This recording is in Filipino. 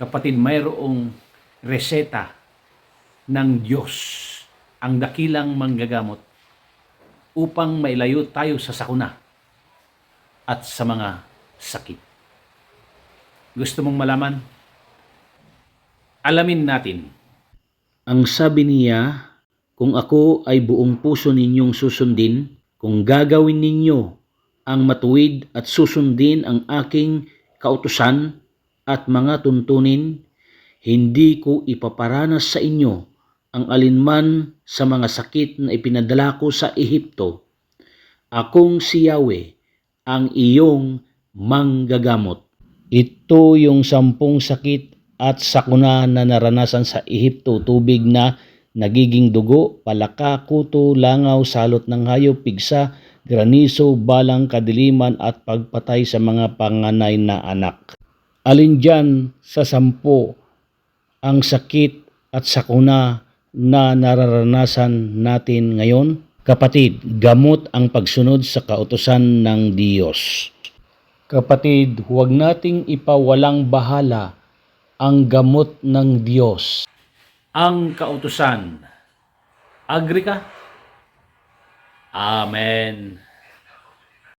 Kapatid, mayroong reseta ng Diyos ang dakilang manggagamot upang mailayo tayo sa sakuna at sa mga sakit. Gusto mong malaman? Alamin natin. Ang sabi niya, kung ako ay buong puso ninyong susundin, kung gagawin ninyo ang matuwid at susundin ang aking kautusan at mga tuntunin, hindi ko ipaparanas sa inyo ang alinman sa mga sakit na ipinadala ko sa Ehipto. Akong si Yahweh, ang iyong manggagamot. Ito yung sampung sakit at sakuna na naranasan sa Ehipto, tubig na nagiging dugo, palaka, kuto, langaw, salot ng hayop, pigsa, graniso, balang, kadiliman at pagpatay sa mga panganay na anak. Alin dyan sa sampo ang sakit at sakuna na nararanasan natin ngayon? Kapatid, gamot ang pagsunod sa kautosan ng Diyos. Kapatid, huwag nating ipawalang bahala ang gamot ng Diyos. Ang kautusan. Agri ka? Amen.